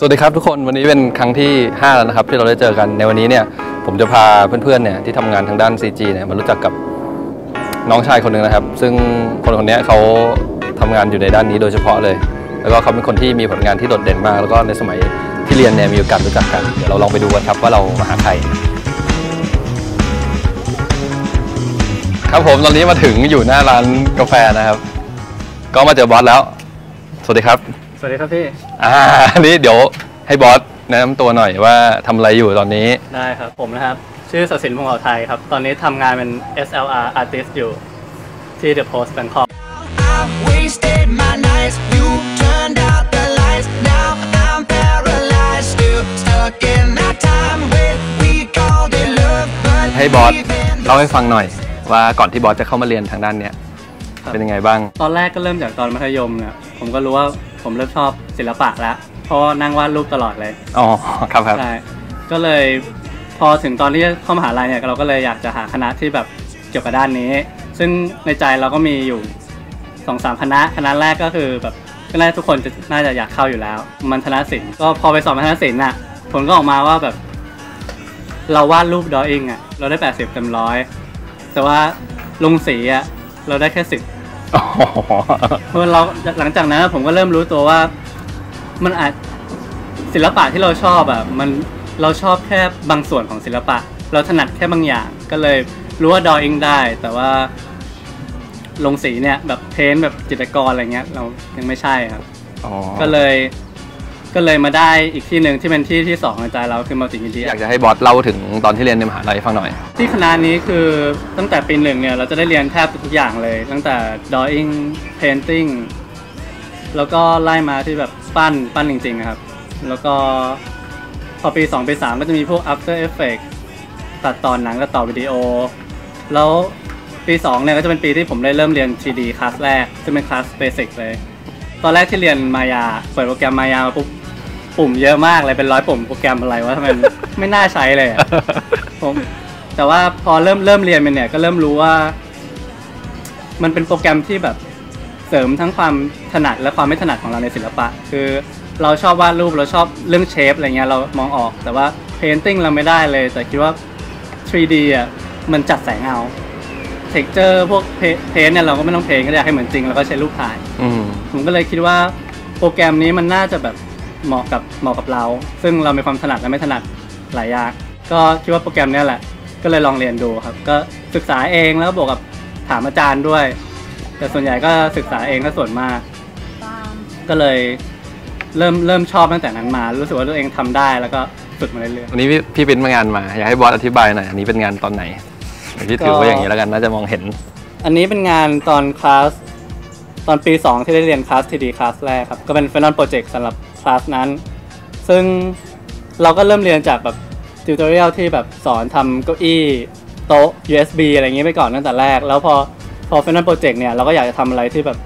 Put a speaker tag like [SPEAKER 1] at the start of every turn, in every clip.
[SPEAKER 1] สวัสดีครับทุกคนวันนี้เป็นครั้งที่ 5 แล้วนะครับที่เราได้เจอกันในวันนี้เนี่ยผมจะพาเพื่อนๆเนี่ยที่ทำงานทางด้าน CG เนี่ยมารู้จักกับน้องชายคนหนึ่งนะครับ ซึ่งคนคนนี้เขาทำงานอยู่ในด้านนี้โดยเฉพาะเลย แล้วก็เขาเป็นคนที่มีผลงานที่โดดเด่นมาก แล้วก็ในสมัยที่เรียนเนี่ยมีโอกาสรู้จักกันเดี๋ยวเราลองไปดูกันครับว่าเรามาหาใครครับผมตอนนี้มาถึงอยู่หน้าร้านกาแฟนะครับ ก็มาเจอบอสแล้ว สวัสดีครับ
[SPEAKER 2] สวัสดีครับพี่
[SPEAKER 1] อ่านี่เดี๋ยวให้บอสแนะนำตัวหน่อยว่าทำอะไรอยู่ตอนนี้
[SPEAKER 2] ได้ครับผมนะครับ ชื่อศศินพงษ์อ่าวไทยครับ ตอนนี้ทำงานเป็น SLR artist อยู่ที่ The Post Bangkok
[SPEAKER 3] I've wasted my nights. You turned out the lights. Now I'm paralyzed. Still stuck in that time when we called it love. But
[SPEAKER 1] ให้บอส
[SPEAKER 3] we've been
[SPEAKER 1] เล่าให้ฟังหน่อย ว่าก่อนที่บอสจะเข้ามาเรียนทางด้านเนี้ย
[SPEAKER 2] ครับ
[SPEAKER 1] เป็นยังไงบ้าง
[SPEAKER 2] ตอนแรกก็เริ่มจากตอนมัธยมเนี่ยผมก็รู้ว่า ผมเริ่มชอบศิลปะแล้วเพราะว่านั่งวาดรูปตลอดเลย
[SPEAKER 1] อ๋อครับครับ
[SPEAKER 2] ใช่ก็เลยพอถึงตอนที่เข้ามหาลัยเนี่ยเราก็เลยอยากจะหาคณะที่แบบเกี่ยวกับด้านนี้ ซึ่งในใจเราก็มีอยู่สองสามคณะคณะแรกก็คือแบบก็น่าจะทุกคนจะน่าจะอยากเข้าอยู่แล้ว มันธนศิลป์ก็พอไปสอบมัธนศิลป์น่ะผลก็ออกมาว่าแบบ เราวาดรูปดออิงอะเราได้80เต็มร้อยแต่ว่าลงสีอะเราได้แค่สิบ
[SPEAKER 1] อ๋อ
[SPEAKER 2] เพราะเราหลังจากนั้นผมก็เริ่มรู้ตัวว่า มันอาจศิลปะที่เราชอบอะมันเราชอบแค่บางส่วนของศิลปะ เราถนัดแค่บางอย่าง ก็เลยรู้ว่าดออิงได้ แต่ว่า ลงสีเนี่ยแบบเพ้นท์แบบจิตรกรอะไรเงี้ย เรายังไม่ใช่ครับ
[SPEAKER 1] อ๋อ
[SPEAKER 2] ก็เลย ก็เลยมาได้อีกที่หนึ่งที่เป็นที่ที่สองในใจเราคือมัลติมีเดีย
[SPEAKER 1] อยากจะให้บอสเล่าถึงตอนที่เรียนในมหาลัยให้ฟังหน่อย
[SPEAKER 2] ที่คณะนี้คือตั้งแต่ปีหนึ่งเนี่ยเราจะได้เรียนแทบทุกอย่างเลย ตั้งแต่ drawing painting แล้วก็ไล่มาที่แบบปั้นปั้นจริงๆนะครับ แล้วก็พอปี 2 ปี 3 ก็จะมีพวก after effect ตัดต่อหนังตัดต่อวิดีโอ แล้วปี 2 เนี่ยก็จะเป็นปีที่ผมได้เริ่มเรียน 3D คลาสแรกซึ่งเป็นคลาสเบสิกเลย ตอนแรกที่เรียนมายา เปิดโปรแกรมมายามาปุ๊บ ปุ่มเยอะมากเลยเป็นร้อยปุ่มโปรแกรมอะไรวะทำไมมันไม่น่าใช้เลยอะผมแต่ว่าพอเริ่มเริ่มเรียนไปเนี่ยก็เริ่มรู้ว่า มันเป็นโปรแกรมที่แบบเสริมทั้งความถนัดและความไม่ถนัดของเราในศิลปะ คือเราชอบวาดรูปเราชอบเรื่องเชฟอะไรเงี้ยเรามองออก แต่ว่า painting เราไม่ได้เลย แต่คิดว่า 3D อะมันจัดแสงเอา texture พวกเพนเนี่ยเราก็ไม่ต้องเพนก็ได้ให้เหมือนจริงแล้วก็ใช้รูปถ่าย
[SPEAKER 1] อืม
[SPEAKER 2] ผมก็เลยคิดว่าโปรแกรมนี้มันน่าจะแบบ เหมาะกับเหมาะกับเรา ซึ่งเรามีความถนัดและไม่ถนัดหลายอย่างก็คิดว่าโปรแกรมเนี้ยแหละ ก็เลยลองเรียนดูครับ ก็ศึกษาเองแล้วบวกกับถามอาจารย์ด้วย แต่ส่วนใหญ่ก็ศึกษาเองก็ส่วนมาก ก็เลยเริ่มเริ่มชอบตั้งแต่นั้นมา รู้สึกว่าตัวเองทำได้แล้วก็ฝึกมาเรื่อย
[SPEAKER 1] วันนี้พี่พี่ปริ้นมางานมา อยากให้บอสอธิบายหน่อยอันนี้เป็นงานตอนไหนเดี๋ยวพี่ถือไว้อย่างนี้แล้วกันน่าจะมองเห็น
[SPEAKER 2] ๆอันนี้เป็นงานตอนคลาส ตอนปี 2 ที่ได้เรียนคลาสทีดีคลาสแรกครับ ก็เป็น Final Project สำหรับคลาสนั้น ซึ่งเราก็เริ่มเรียนจากแบบติวตอเรียลที่แบบสอนทำเก้าอี้โต๊ะ USB อะไรอย่างนี้ไปก่อนตั้งแต่แรก แล้วพอพอ Final Project เนี่ย เราก็อยากจะทำอะไรที่แบบ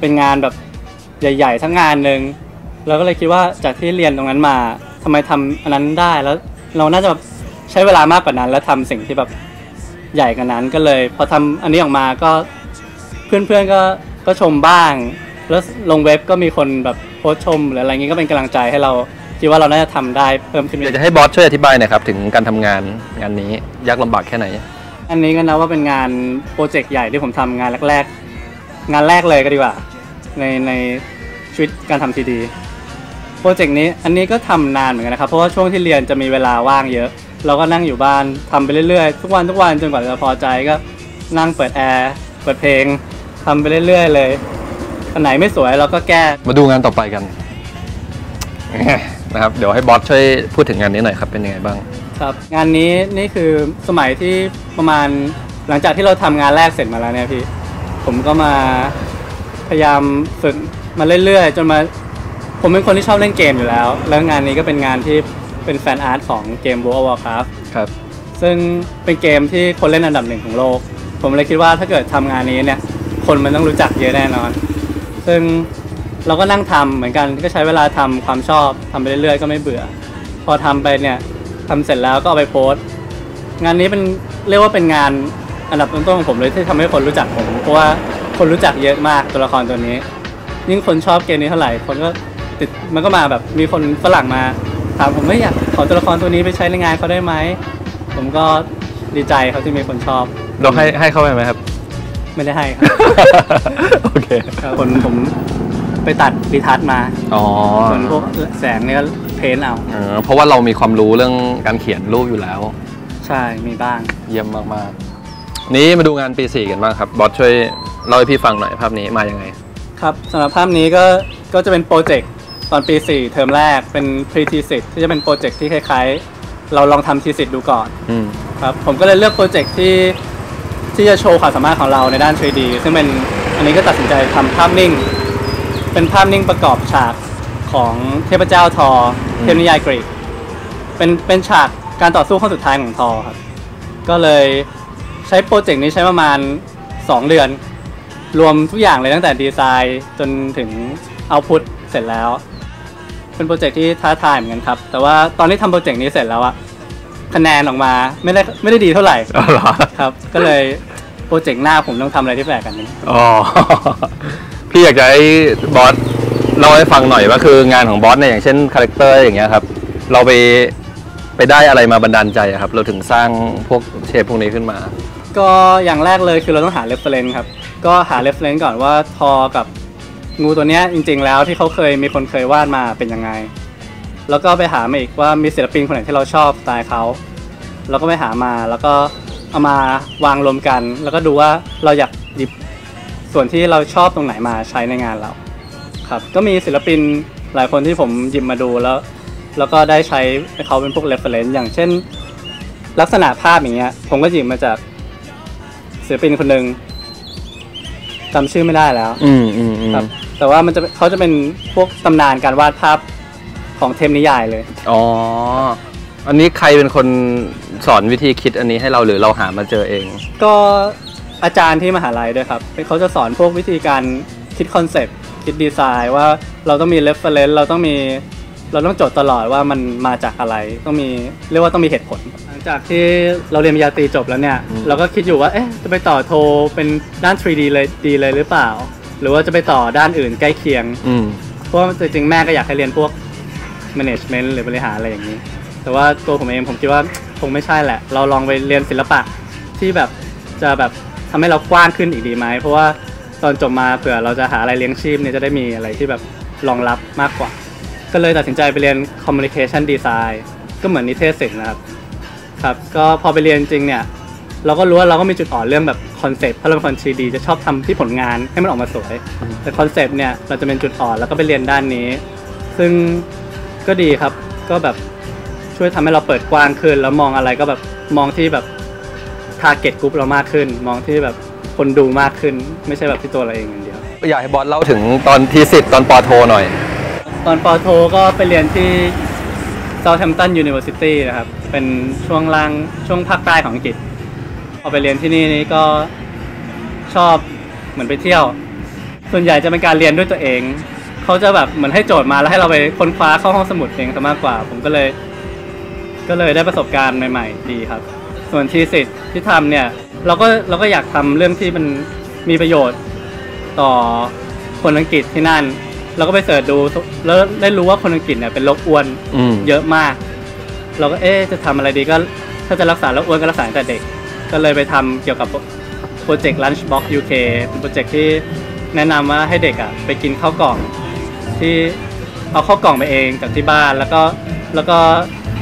[SPEAKER 2] เป็นงานแบบใหญ่ๆ ทั้งงานหนึ่งเราก็เลยคิดว่าจากที่เรียนตรงนั้นมาทำไมทำอันนั้นได้แล้วเราน่าจะแบบใช้เวลามากกว่านั้น แล้วทำสิ่งที่แบบใหญ่กว่านั้นก็เลย พอทำอันนี้ออกมาก็เพื่อนๆก็ ก็ชมบ้าง แล้วลงเว็บก็มีคนแบบโพสต์ชมหรืออะไรเงี้ยก็เป็นกำลังใจให้เราคิดว่าเราน่าจะทำได้เพิ่มขึ้น
[SPEAKER 1] อยากจะให้บอสช่วยอธิบายหน่อยครับ ถึงการทำงานงานนี้ยากลำบากแค่ไหน
[SPEAKER 2] อันนี้ก็นับว่าเป็นงานโปรเจกต์ใหญ่ที่ผมทำงานแรกๆ งานแรกเลยก็ดีกว่า ในในชีวิตการทำทีดีโปรเจกต์นี้อันนี้ก็ทำนานเหมือนกันนะครับ เพราะว่าช่วงที่เรียนจะมีเวลาว่างเยอะ เราก็นั่งอยู่บ้านทำไปเรื่อยๆ ทุกวันทุกวันจนกว่าจะพอใจก็นั่งเปิดแอร์เปิดเพลง ทำไปเรื่อยๆเลยอันไหนไม่สวยเราก็แก้
[SPEAKER 1] มาดูงานต่อไปกัน นะครับ เดี๋ยวให้บอสช่วยพูดถึงงานนี้หน่อยครับเป็นยังไงบ้าง
[SPEAKER 2] ครับ งานนี้นี่คือสมัยที่ประมาณหลังจากที่เราทำงานแรกเสร็จมาแล้วเนี่ยพี่ ผมก็มาพยายามฝึกมาเรื่อยๆจนมาผมเป็นคนที่ชอบเล่นเกมอยู่แล้ว แล้วงานนี้ก็เป็นงานที่เป็นแฟนอาร์ตของเกม World of Warcraft
[SPEAKER 1] ครับ
[SPEAKER 2] ซึ่งเป็นเกมที่คนเล่นอันดับหนึ่งของโลก ผมเลยคิดว่าถ้าเกิดทำงานนี้เนี่ย คนมันต้องรู้จักเยอะแน่นอน ซึ่งเราก็นั่งทำเหมือนกันก็ใช้เวลาทำความชอบทำไปเรื่อยๆ ก็ไม่เบื่อ พอทำไปเนี่ยทำเสร็จแล้วก็เอาไปโพสต์ งานนี้เป็นเรียกว่าเป็นงานอันดับต้นๆของผมเลยที่ทำให้คนรู้จักผม เพราะว่าคนรู้จักเยอะมากตัวละครตัวนี้ ยิ่งคนชอบเกมนี้เท่าไหร่คนก็ติดมันก็มาแบบมีคนฝรั่งมาถามผมไม่อยากขอตัวละครตัวนี้ไปใช้ในงานเขาได้ไหมผมก็ดีใจเขาที่มีคนชอบ
[SPEAKER 1] เราให้ให้เข้าไปไหมครับ
[SPEAKER 2] ไม่ได้ให้ครับ
[SPEAKER 1] โอเค
[SPEAKER 2] ครับคนผมไปตัดรีทัชมา
[SPEAKER 1] อ๋อ
[SPEAKER 2] ส่วนพวกแสงเนี่ยก็เพ้นท์เอา
[SPEAKER 1] เออเพราะว่าเรามีความรู้เรื่องการเขียนรูปอยู่แล้ว
[SPEAKER 2] ใช่มีบ้าง
[SPEAKER 1] เยี่ยมมากๆ นี้มาดูงานปี4กันบ้างครับ บอสช่วยเล่าให้พี่ฟังหน่อยภาพนี้มาอย่างไง
[SPEAKER 2] ครับสำหรับภาพนี้ก็ก็จะเป็นโปรเจกต์ตอนปี4เทอมแรกเป็น pre thesis ที่จะเป็นโปรเจกต์ที่คล้ายๆ เราลองทำ thesis ดูก่อน
[SPEAKER 1] อืม
[SPEAKER 2] ครับผมก็เลยเลือกโปรเจกต์ที่ ที่จะโชว์ความสามารถของเราในด้าน 3D ซึ่งเป็นอันนี้ก็ตัดสินใจทำภาพนิ่ง เป็นภาพนิ่งประกอบฉากของเทพเจ้าทอเทพนิยายกรีก เป็นเป็นฉากการต่อสู้ข้อสุดท้ายของทอครับ ก็เลยใช้โปรเจกต์นี้ใช้ประมาณ 2 เดือน รวมทุกอย่างเลยตั้งแต่ดีไซน์จนถึงเอาพุตเสร็จแล้ว เป็นโปรเจกต์ที่ท้าทายเหมือนกันครับ แต่ว่าตอนที่ทำโปรเจกต์นี้เสร็จแล้วอะคะแนนออกมาไม่ได้ไม่ได้ดีเท่าไหร่
[SPEAKER 1] อ๋อเหรอ
[SPEAKER 2] ครับ ก็เลย โปรเจกต์หน้าผมต้องทำอะไรที่แปลกกันนี้
[SPEAKER 1] อ๋อ พี่อยากจะให้บอสเล่าให้ฟังหน่อยว่าคืองานของบอสเนี่ยอย่างเช่นคาแรคเตอร์อย่างเงี้ยครับ เราไปไปได้อะไรมาบันดาลใจอะครับ เราถึงสร้างพวกเชฟพวกนี้ขึ้นมา
[SPEAKER 2] ก็อย่างแรกเลยคือเราต้องหา reference ครับ ก็หา reference ก่อนว่าทอกับงูตัวเนี้ยจริง ๆ แล้วที่เขาเคยมีคนเคยวาดมาเป็นยังไง แล้วก็ไปหามาอีกว่ามีศิลปินคนไหนที่เราชอบสไตล์เขา แล้วก็ไปหามาแล้วก็ เอามาวางรวมกัน แล้วก็ดูว่าเราอยากหยิบส่วนที่เราชอบตรงไหนมาใช้ในงานเราครับ ก็มีศิลปินหลายคนที่ผมหยิบมาดูแล้ว แล้วก็ได้ใช้ให้เขาเป็นพวก reference อย่างเช่น ลักษณะภาพอย่างเงี้ย ผมก็หยิบมาจากศิลปินคนหนึ่งจำชื่อไม่ได้แล้ว
[SPEAKER 1] อืมอืมอืม
[SPEAKER 2] ครับ แต่ว่ามันจะเขาจะเป็นพวกตำนานการวาดภาพของเทมนิยายเลย
[SPEAKER 1] อ๋อ อันนี้ใครเป็นคนสอนวิธีคิดอันนี้ให้เราหรือเราหามาเจอเอง
[SPEAKER 2] ก็อาจารย์ที่มหาลัยด้วยครับเขาจะสอนพวกวิธีการคิดคอนเซปต์คิดดีไซน์ว่าเราต้องมี reference เราต้องมีเราต้องจดตลอดว่ามันมาจากอะไรต้องมีเรียกว่าต้องมีเหตุผล หลังจากที่เราเรียนปริญญาตรีจบแล้วเนี่ย
[SPEAKER 1] อืม
[SPEAKER 2] เราก็คิดอยู่ว่าเอ๊ะจะไปต่อโทเป็นด้าน 3D เลยดีเลยหรือเปล่า หรือว่าจะไปต่อด้านอื่นใกล้เคียง
[SPEAKER 1] อืม
[SPEAKER 2] เพราะว่าจริงๆแม่ก็อยากให้เรียนพวก management หรือบริหารอะไรอย่างนี้ แต่ว่าตัวผมเองผมคิดว่าคงไม่ใช่แหละ เราลองไปเรียนศิลปะที่แบบจะแบบทำให้เรากว้างขึ้นอีกดีไหม เพราะว่าตอนจบมาเผื่อเราจะหาอะไรเลี้ยงชีพเนี่ยจะได้มีอะไรที่แบบรองรับมากกว่า ก็เลยตัดสินใจไปเรียน communication design ก็เหมือนนิเทศศิลป์นะครับครับ ก็พอไปเรียนจริงเนี่ยเราก็รู้ว่าเราก็มีจุดอ่อนเรื่องแบบคอนเซปต์เพราะเราเป็นคน 3D จะชอบทำที่ผลงานให้มันออกมาสวย แต่คอนเซปต์เนี่ยเราจะเป็นจุดอ่อนแล้วก็ไปเรียนด้านนี้ ซึ่งก็ดีครับก็แบบ ช่วยทำให้เราเปิดกว้างขึ้น แล้วมองอะไรก็แบบมองที่แบบทาร์เก็ตกลุ่มเรามากขึ้น มองที่แบบคนดูมากขึ้น ไม่ใช่แบบที่ตัวเราเองอย่างเดียว
[SPEAKER 1] อยากให้บอสเล่าถึงตอนทีสิทธ์ตอนปอโทหน่อย
[SPEAKER 2] ตอนปอโทก็ไปเรียนที่ Southampton University นะครับ เป็นช่วงล่างช่วงภาคใต้ของอังกฤษพอไปเรียนที่นี่นี่ก็ชอบเหมือนไปเที่ยว ส่วนใหญ่จะเป็นการเรียนด้วยตัวเอง เขาจะแบบเหมือนให้โจทย์มาแล้วให้เราไปค้นคว้าเข้าห้องสมุดเองซะมากกว่า ผมก็เลย ก็เลยได้ประสบการณ์ใหม่ ๆ ดีครับ ส่วนทีสิทธิ์ที่ทำเนี่ยเราก็เราก็อยากทำเรื่องที่มันมีประโยชน์ต่อคนอังกฤษที่นั่น เราก็ไปเสิร์ชดูแล้วได้รู้ว่าคนอังกฤษเนี่ยเป็นโรคอ้วน
[SPEAKER 1] อืม
[SPEAKER 2] เยอะมาก เราก็เอ๊ะจะทำอะไรดีก็ถ้าจะรักษาโรคอ้วนก็รักษาตั้งแต่เด็ก ก็เลยไปทำเกี่ยวกับโปรเจกต์ Lunchbox UK เป็นโปรเจกต์ที่แนะนำว่าให้เด็กอะไปกินข้าวกล่องที่เอาข้าวกล่องไปเองจากที่บ้านแล้วก็แล้วก็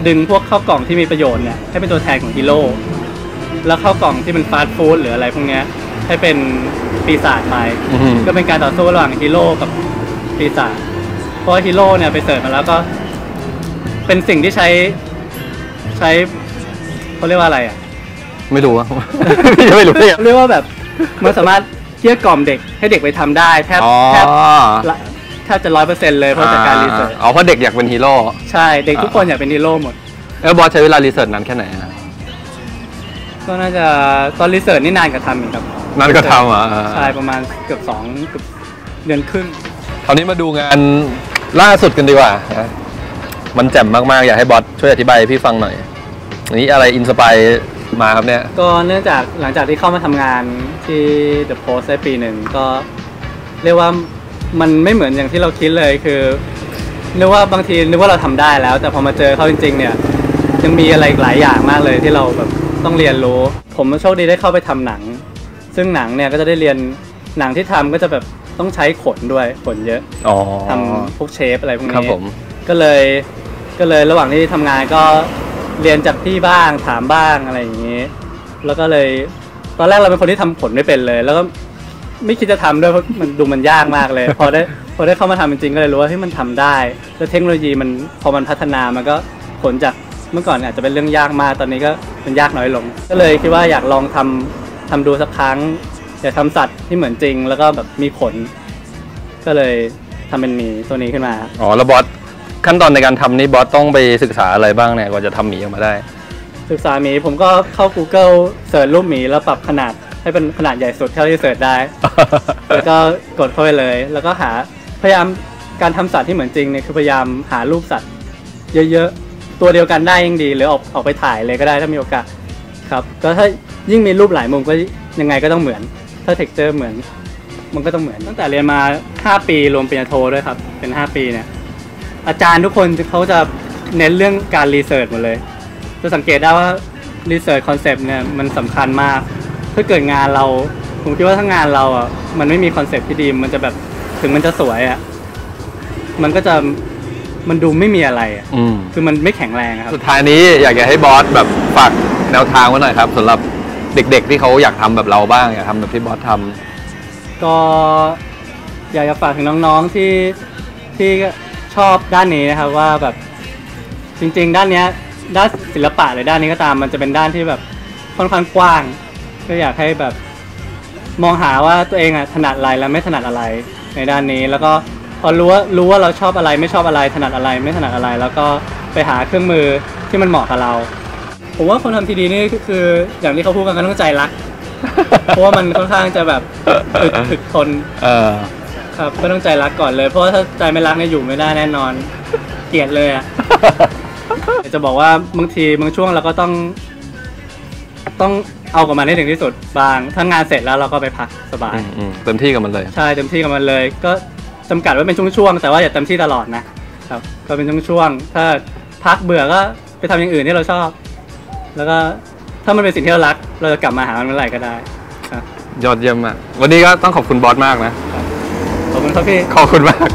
[SPEAKER 2] ดึงพวกข้าวกล่องที่มีประโยชน์เนี่ยให้เป็นตัวแทนของฮีโร่แล้วข้าวกล่องที่เป็นฟาสต์ฟู้ดหรืออะไรพวกเนี้ยให้เป็นปีศาจไป
[SPEAKER 1] อืม
[SPEAKER 2] ก็เป็นการต่อสู้ระหว่างฮีโร่กับปีศาจเพราะว่าฮีโร่เนี่ยไปเสิร์ชมาแล้วก็ เป็นสิ่งที่ใช้ใช้เขาเรียกว่าอะไรอะ
[SPEAKER 1] ไม่รู้อะพี่ไม่รู้เนี่ย
[SPEAKER 2] เรียกว่าแบบมันสามารถเกลี้ยกล่อมเด็กให้เด็กไปทำได้แทบ
[SPEAKER 1] อ๋อ
[SPEAKER 2] แทบละ แทบจะร้อยเปอร์เซ็นต์เลยเพราะจากการรีเสิร์ช
[SPEAKER 1] อ๋อเพราะเด็กอยากเป็นฮีโร่
[SPEAKER 2] ใช่เด็กทุกคนอยากเป็นฮีโร่หมด
[SPEAKER 1] แล้วบอสใช้เวลารีเสิร์ชนานแค่ไหนอะ
[SPEAKER 2] ก็น่าจะตอนรีเสิร์ชนี่นานกว่าทำอีกครับ
[SPEAKER 1] นานก็ทำอะ
[SPEAKER 2] ใช่ประมาณเกือบสองเกือบเดือนครึ่ง
[SPEAKER 1] คราวนี้มาดูงานล่าสุดกันดีกว่านะมันแจ่มมากๆ อยากให้บอสช่วยอธิบายให้พี่ฟังหน่อยอันนี้อะไรอินสปายมาครับเนี่ย
[SPEAKER 2] ก็เนื่องจากหลังจากที่เข้ามาทำงานที่ The Post ได้ปีหนึ่งก็เรียกว่า มันไม่เหมือนอย่างที่เราคิดเลยคือนึกว่าบางทีนึกว่าเราทำได้แล้ว แต่พอมาเจอเขาจริง ๆ เนี่ยยังมีอะไรอีกหลายอย่างมากเลยที่เราแบบต้องเรียนรู้ ผมโชคดีได้เข้าไปทำหนัง ซึ่งหนังเนี่ยก็จะได้เรียนหนังที่ทำก็จะแบบต้องใช้ขนด้วยขนเยอะ
[SPEAKER 1] อ๋อ
[SPEAKER 2] ทำพวกเชฟอะไรพวกนี้
[SPEAKER 1] ครับผม
[SPEAKER 2] ก็เลยก็เลยระหว่างที่ทำงานก็เรียนจากพี่บ้างถามบ้างอะไรอย่างนี้ แล้วก็เลยตอนแรกเราเป็นคนที่ทำผลไม่เป็นเลย แล้วก็ ไม่คิดจะทำด้วยเพราะมันดูมันยากมากเลย พอได้พอได้เข้ามาทำจริงๆก็เลยรู้ว่าเฮ้ยมันทำได้แล้วเทคโนโลยีมันพอมันพัฒนามันก็ผลจากเมื่อก่อนอาจจะเป็นเรื่องยากมากตอนนี้ก็มันยากน้อยลง ก็เลยคิดว่าอยากลองทำทำดูสักครั้งอยากทำสัตว์ที่เหมือนจริง แล้วก็แบบมีขนก็เลยทำเป็นหมีตัวนี้ขึ้นมา
[SPEAKER 1] อ๋อแล้วบอสขั้นตอนในการทำนี่บอสต้องไปศึกษาอะไรบ้างเนี่ยกว่าจะทำหมีออกมาได้
[SPEAKER 2] ศึกษาหมีผมก็เข้า Google เสิร์ชรูปหมีแล้วปรับขนาด ให้เป็นขนาดใหญ่สุดเท่าที่เสิร์ชได้ แล้วก็กดเข้าไปเลย แล้วก็หาพยายามการทำสัตว์ที่เหมือนจริงเนี่ยคือพยายามหารูปสัตว์ เยอะๆตัวเดียวกันได้ยิ่งดีหรือออกออกไปถ่ายเลยก็ได้ถ้ามีโอกาสครับ ก็ถ้ายิ่งมีรูปหลายมุมก็ยังไงก็ต้องเหมือน ถ้าเท็กเจอร์เหมือน มันก็ต้องเหมือน ตั้งแต่เรียนมา 5 ปีรวมปริญญาโทด้วยครับ เป็น 5 ปีเนี่ยอาจารย์ทุกคนเขาจะเน้นเรื่องการรีเสิร์ชหมดเลย จะสังเกตได้ว่ารีเสิร์ชคอนเซปต์เนี่ยมันสำคัญมาก ถ้าเกิดงานเรา ผมคิดว่าถ้างานเราอะมันไม่มีคอนเซปต์ที่ดีมันจะแบบถึงมันจะสวยอะมันก็จะมันดูไม่มีอะไรอะ
[SPEAKER 1] อืม
[SPEAKER 2] คือมันไม่แข็งแรงอะครับ
[SPEAKER 1] สุดท้ายนี้อยากจะให้บอสแบบฝากแนวทางไว้หน่อยครับสำหรับเด็กๆที่เขาอยากทำแบบเราบ้างอยากทำแบบที่บอสทำ
[SPEAKER 2] ก็อยากจะฝากถึงน้องๆที่ที่ชอบด้านนี้นะครับว่าแบบจริง ๆ ด้านเนี้ยด้านศิลปะหรือด้านนี้ก็ตาม มันจะเป็นด้านที่แบบค่อนข้างกว้าง ก็อยากให้แบบมองหาว่าตัวเองอะถนัดอะไรและไม่ถนัดอะไรในด้านนี้ แล้วก็พอรู้ว่ารู้ว่าเราชอบอะไรไม่ชอบอะไรถนัดอะไรไม่ถนัดอะไร แล้วก็ไปหาเครื่องมือที่มันเหมาะกับเรา ผมว่าคนทำทีดีนี่คือคืออย่างที่เขาพูดกันก็ต้องใจรัก เพราะว่ามันค่อนข้างจะแบบถึกถึกทน
[SPEAKER 1] เออ
[SPEAKER 2] ครับก็ต้องใจรักก่อนเลย เพราะว่าถ้าใจไม่รักเนี่ยอยู่ไม่ได้แน่นอน เกลียดเลยอะจะบอกว่าบางทีบางช่วงเราก็ต้องต้อง เอากับมันให้ถึงที่สุดบางถ้างานเสร็จแล้วเราก็ไปพักสบาย
[SPEAKER 1] อืมอืมเต็มที่กับมันเลย
[SPEAKER 2] ใช่เต็มที่กับมันเลย ก็จำกัดไว้เป็นช่วงๆแต่ว่าอย่าเต็มที่ตลอดนะครับ ก็เป็นช่วงๆถ้าพักเบื่อก็ไปทำอย่างอื่นที่เราชอบ แล้วก็ถ้ามันเป็นสิ่งที่เรารัก เราจะกลับมาหามันเมื่อไหร่ก็ได้ครับ
[SPEAKER 1] ยอดเยี่ยมมากวันนี้ก็ต้องขอบคุณบอสมากนะ
[SPEAKER 2] ขอบคุณครับพี่
[SPEAKER 1] ขอบคุณมาก